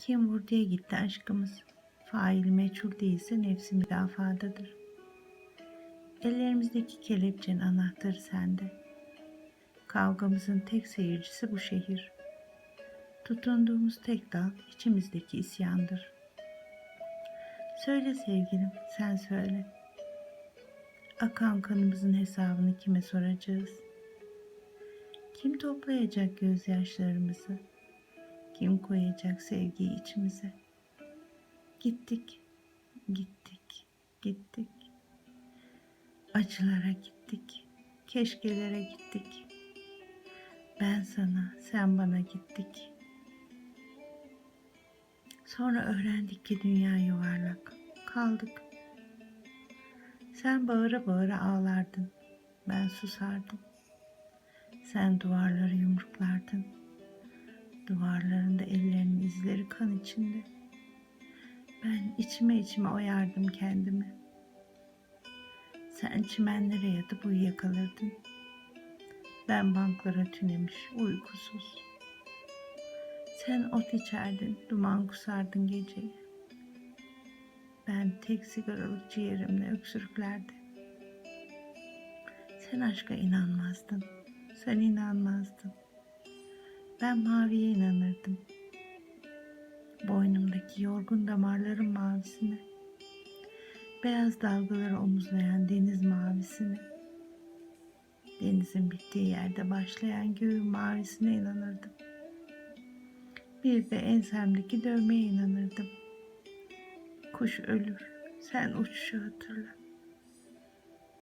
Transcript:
Kim vurduya gitti aşkımız. Fail meçhul değilse nefsi müdafadadır. Ellerimizdeki kelepçenin anahtarı sende. Kavgamızın tek seyircisi bu şehir. Tutunduğumuz tek dal içimizdeki isyandır. Söyle sevgilim, sen söyle. Akan kanımızın hesabını kime soracağız? Kim toplayacak gözyaşlarımızı? Kim koyacak sevgiyi içimize? Gittik, gittik, gittik. Acılara gittik, keşkelere gittik. Ben sana, sen bana gittik. Sonra öğrendik ki dünya yuvarlak. Kaldık. Sen bağıra bağıra ağlardın. Ben susardım. Sen duvarları yumruklardın. Duvarlarında ellerinin izleri kan içinde. Ben içime içime oyardım kendimi. Sen çimenlere yatıp uyuyakalırdın. Ben banklara tünemiş, uykusuz. Sen ot içerdin, duman kusardın geceyi. Ben tek sigaralık ciğerimle öksürüklerdi. Sen aşka inanmazdın. Sen inanmazdın. Ben maviye inanırdım. Boynumdaki yorgun damarların mavisine. Beyaz dalgaları omuzlayan deniz mavisine. Denizin bittiği yerde başlayan göğün mavisine inanırdım. Bir de ensemdeki dövmeye inanırdım. Kuş ölür, sen uçuşu hatırla.